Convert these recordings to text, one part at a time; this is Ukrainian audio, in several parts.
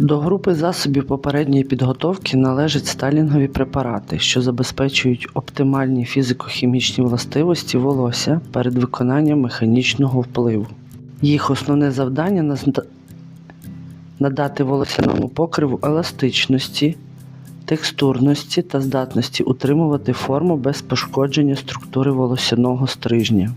До групи засобів попередньої підготовки належать сталінгові препарати, що забезпечують оптимальні фізико-хімічні властивості волосся перед виконанням механічного впливу. Їх основне завдання надати волосяному покриву еластичності, текстурності та здатності утримувати форму без пошкодження структури волосяного стрижня.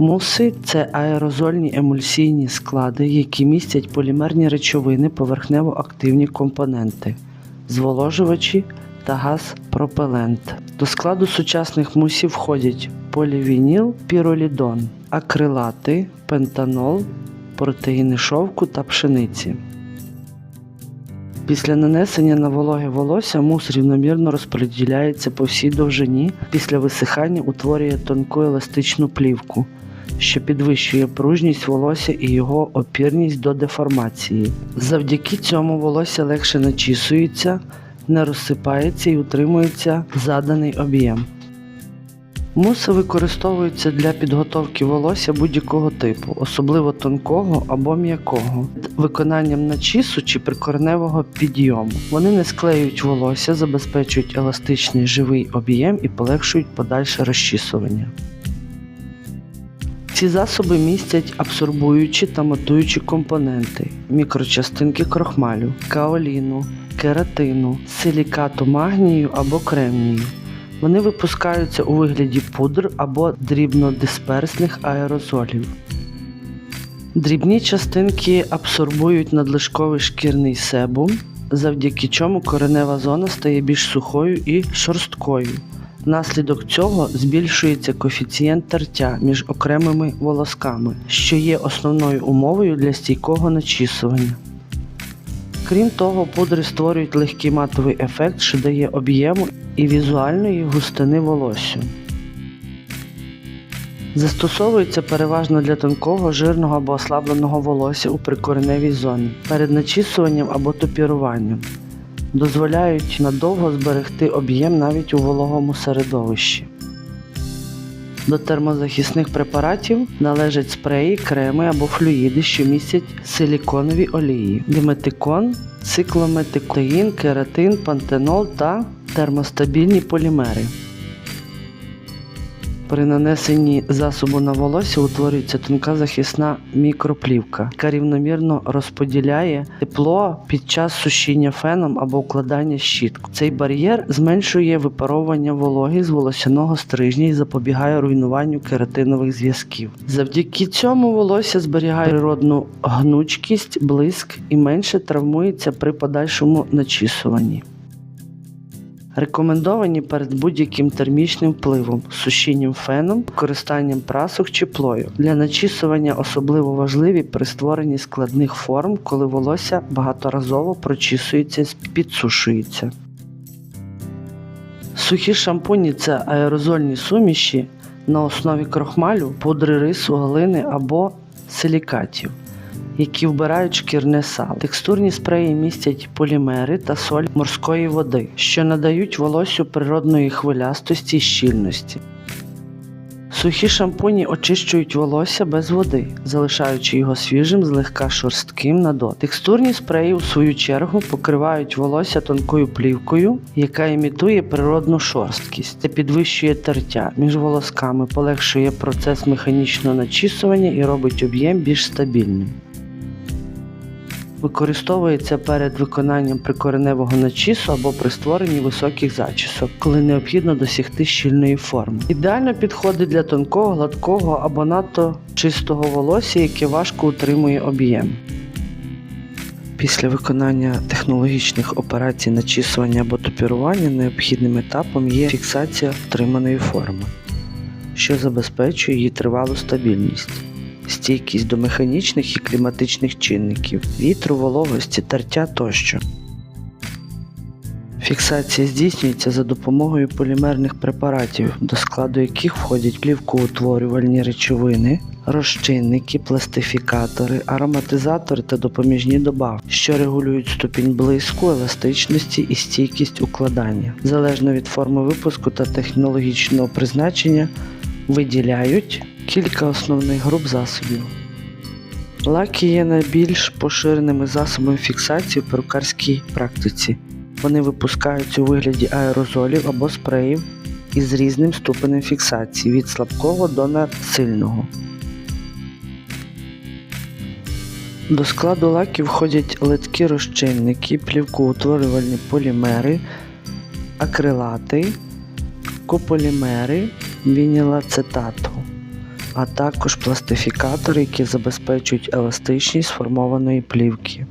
Муси це аерозольні емульсійні склади, які містять полімерні речовини, поверхнево-активні компоненти, зволожувачі та газ-пропелент. До складу сучасних мусів входять полівініл, піролідон, акрилати, пентанол, протеїни шовку та пшениці. Після нанесення на вологе волосся мус рівномірно розподіляється по всій довжині, після висихання утворює тонку еластичну плівку, що підвищує пружність волосся і його опірність до деформації. Завдяки цьому волосся легше начісується, не розсипається і утримується заданий об'єм. Муси використовуються для підготовки волосся будь-якого типу, особливо тонкого або м'якого, виконанням начісу чи прикореневого підйому. Вони не склеюють волосся, забезпечують еластичний живий об'єм і полегшують подальше розчісування. Ці засоби містять абсорбуючі та матуючі компоненти, мікрочастинки крохмалю, каоліну, кератину, силікату магнію або кремнію. Вони випускаються у вигляді пудр або дрібнодисперсних аерозолів. Дрібні частинки абсорбують надлишковий шкірний себум, завдяки чому коренева зона стає більш сухою і шорсткою. Внаслідок цього збільшується коефіцієнт тертя між окремими волосками, що є основною умовою для стійкого начісування. Крім того, пудри створюють легкий матовий ефект, що дає об'єму і візуальної густини волосю. Застосовується переважно для тонкого, жирного або ослабленого волосся у прикореневій зоні перед начісуванням або топіруванням. Дозволяють надовго зберегти об'єм навіть у вологому середовищі. До термозахисних препаратів належать спреї, креми або флюїди, що містять силіконові олії, диметикон, циклометикоїн, кератин, пантенол та термостабільні полімери. При нанесенні засобу на волосся утворюється тонка захисна мікроплівка, яка рівномірно розподіляє тепло під час сушіння феном або укладання щітку. Цей бар'єр зменшує випаровування вологи з волосяного стрижня і запобігає руйнуванню кератинових зв'язків. Завдяки цьому волосся зберігає природну гнучкість, блиск і менше травмується при подальшому начісуванні. Рекомендовані перед будь-яким термічним впливом, сушінням феном, використанням прасок чи плою. Для начісування особливо важливі при створенні складних форм, коли волосся багаторазово прочісується підсушується. Сухі шампуні це аерозольні суміші на основі крохмалю, пудри рису, глини або силікатів які вбирають шкірне сало. Текстурні спреї містять полімери та соль морської води, що надають волосю природної хвилястості і щільності. Сухі шампуні очищують волосся без води, залишаючи його свіжим, злегка шорстким на дотик. Текстурні спреї, у свою чергу, покривають волосся тонкою плівкою, яка імітує природну шорсткість. Це підвищує тертя між волосками, полегшує процес механічного начісування і робить об'єм більш стабільним. Використовується перед виконанням прикореневого начісу або при створенні високих зачісок, коли необхідно досягти щільної форми. Ідеально підходить для тонкого, гладкого або надто чистого волосся, яке важко утримує об'єм. Після виконання технологічних операцій начісування або топірування необхідним етапом є фіксація отриманої форми, що забезпечує її тривалу стабільність стійкість до механічних і кліматичних чинників, вітру, вологості, тертя тощо. Фіксація здійснюється за допомогою полімерних препаратів, до складу яких входять плівкоутворювальні речовини, розчинники, пластифікатори, ароматизатори та допоміжні добавки, що регулюють ступінь блиску, еластичності і стійкість укладання. Залежно від форми випуску та технологічного призначення, виділяють кілька основних груп засобів. Лаки є найбільш поширеними засобами фіксації в перукарській практиці. Вони випускаються у вигляді аерозолів або спреїв із різним ступенем фіксації від слабкого до надсильного. До складу лаків входять литкі розчинники, плівкоутворювальні полімери, акрилати, кополімери, вінілацетату, а також пластифікатори, які забезпечують еластичність сформованої плівки.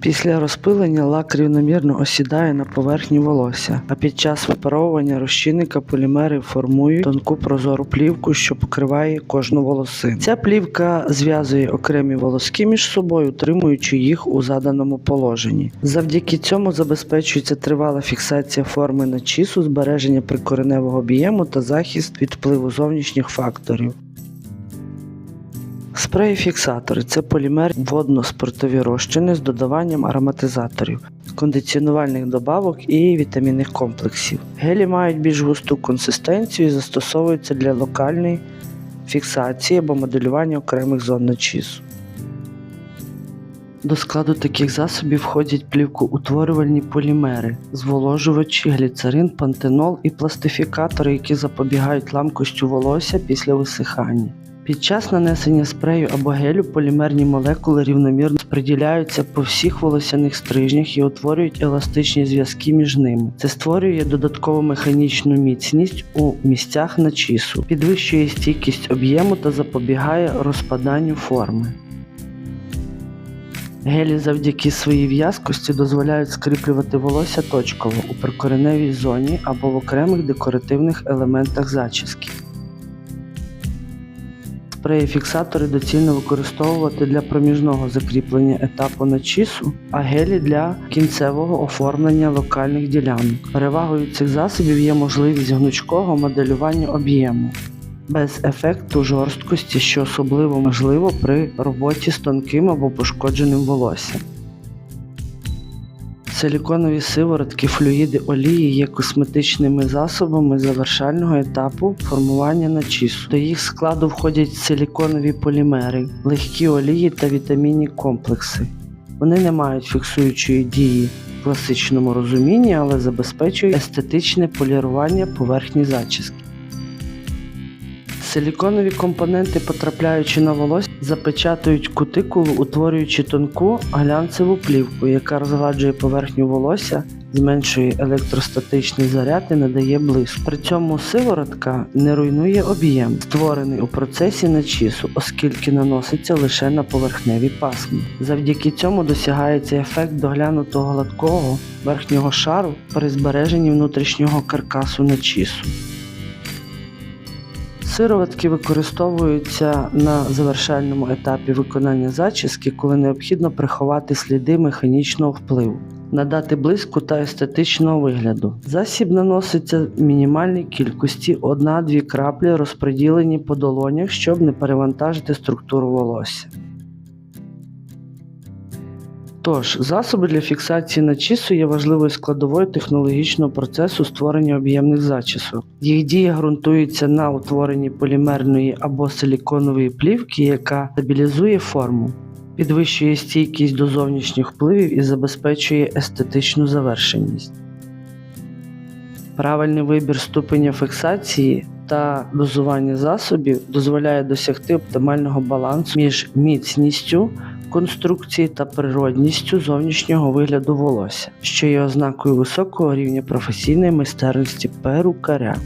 Після розпилення лак рівномірно осідає на поверхні волосся, а під час випаровування розчинника полімери формують тонку прозору плівку, що покриває кожну волосину. Ця плівка зв'язує окремі волоски між собою, утримуючи їх у заданому положенні. Завдяки цьому забезпечується тривала фіксація форми начісу, збереження прикореневого об'єму та захист від впливу зовнішніх факторів. Спреї-фіксатори це полімер водно-спиртові розчини з додаванням ароматизаторів, кондиціонувальних добавок і вітамінних комплексів. Гелі мають більш густу консистенцію і застосовуються для локальної фіксації або моделювання окремих зон начісу. До складу таких засобів входять плівкоутворювальні полімери, зволожувачі, гліцерин, пантенол і пластифікатори, які запобігають ламкостю волосся після висихання. Під час нанесення спрею або гелю полімерні молекули рівномірно розподіляються по всіх волосяних стрижнях і утворюють еластичні зв'язки між ними. Це створює додаткову механічну міцність у місцях начісу, підвищує стійкість об'єму та запобігає розпаданню форми. Гелі завдяки своїй в'язкості дозволяють скріплювати волосся точково у прикореневій зоні або в окремих декоративних елементах зачіски. Спреї-фіксатори доцільно використовувати для проміжного закріплення етапу начісу, а гелі для кінцевого оформлення локальних ділянок. Перевагою цих засобів є можливість гнучкого моделювання об'єму без ефекту жорсткості, що особливо можливо при роботі з тонким або пошкодженим волоссям. Силіконові сиворотки, флюїди олії є косметичними засобами завершального етапу формування начісу. До їх складу входять силіконові полімери, легкі олії та вітамінні комплекси. Вони не мають фіксуючої дії в класичному розумінні, але забезпечують естетичне полірування поверхні зачіски. Силіконові компоненти, потрапляючи на волосся, запечатують кутикулу, утворюючи тонку глянцеву плівку, яка розгладжує поверхню волосся, зменшує електростатичний заряд і надає блиск. При цьому сиворотка не руйнує об'єм, створений у процесі начісу, оскільки наноситься лише на поверхневі пасми. Завдяки цьому досягається ефект доглянутого гладкого верхнього шару при збереженні внутрішнього каркасу начісу. Сироватки використовуються на завершальному етапі виконання зачіски, коли необхідно приховати сліди механічного впливу, надати блиску та естетичного вигляду. Засіб наноситься в мінімальній кількості 1-2 краплі, розподілені по долонях, щоб не перевантажити структуру волосся. Тож, засоби для фіксації начісу є важливою складовою технологічного процесу створення об'ємних зачісок. Їх дія ґрунтується на утворенні полімерної або силіконової плівки, яка стабілізує форму, підвищує стійкість до зовнішніх впливів і забезпечує естетичну завершеність. Правильний вибір ступеня фіксації та дозування засобів дозволяє досягти оптимального балансу між міцністю конструкції та природністю зовнішнього вигляду волосся, що є ознакою високого рівня професійної майстерності перукаря.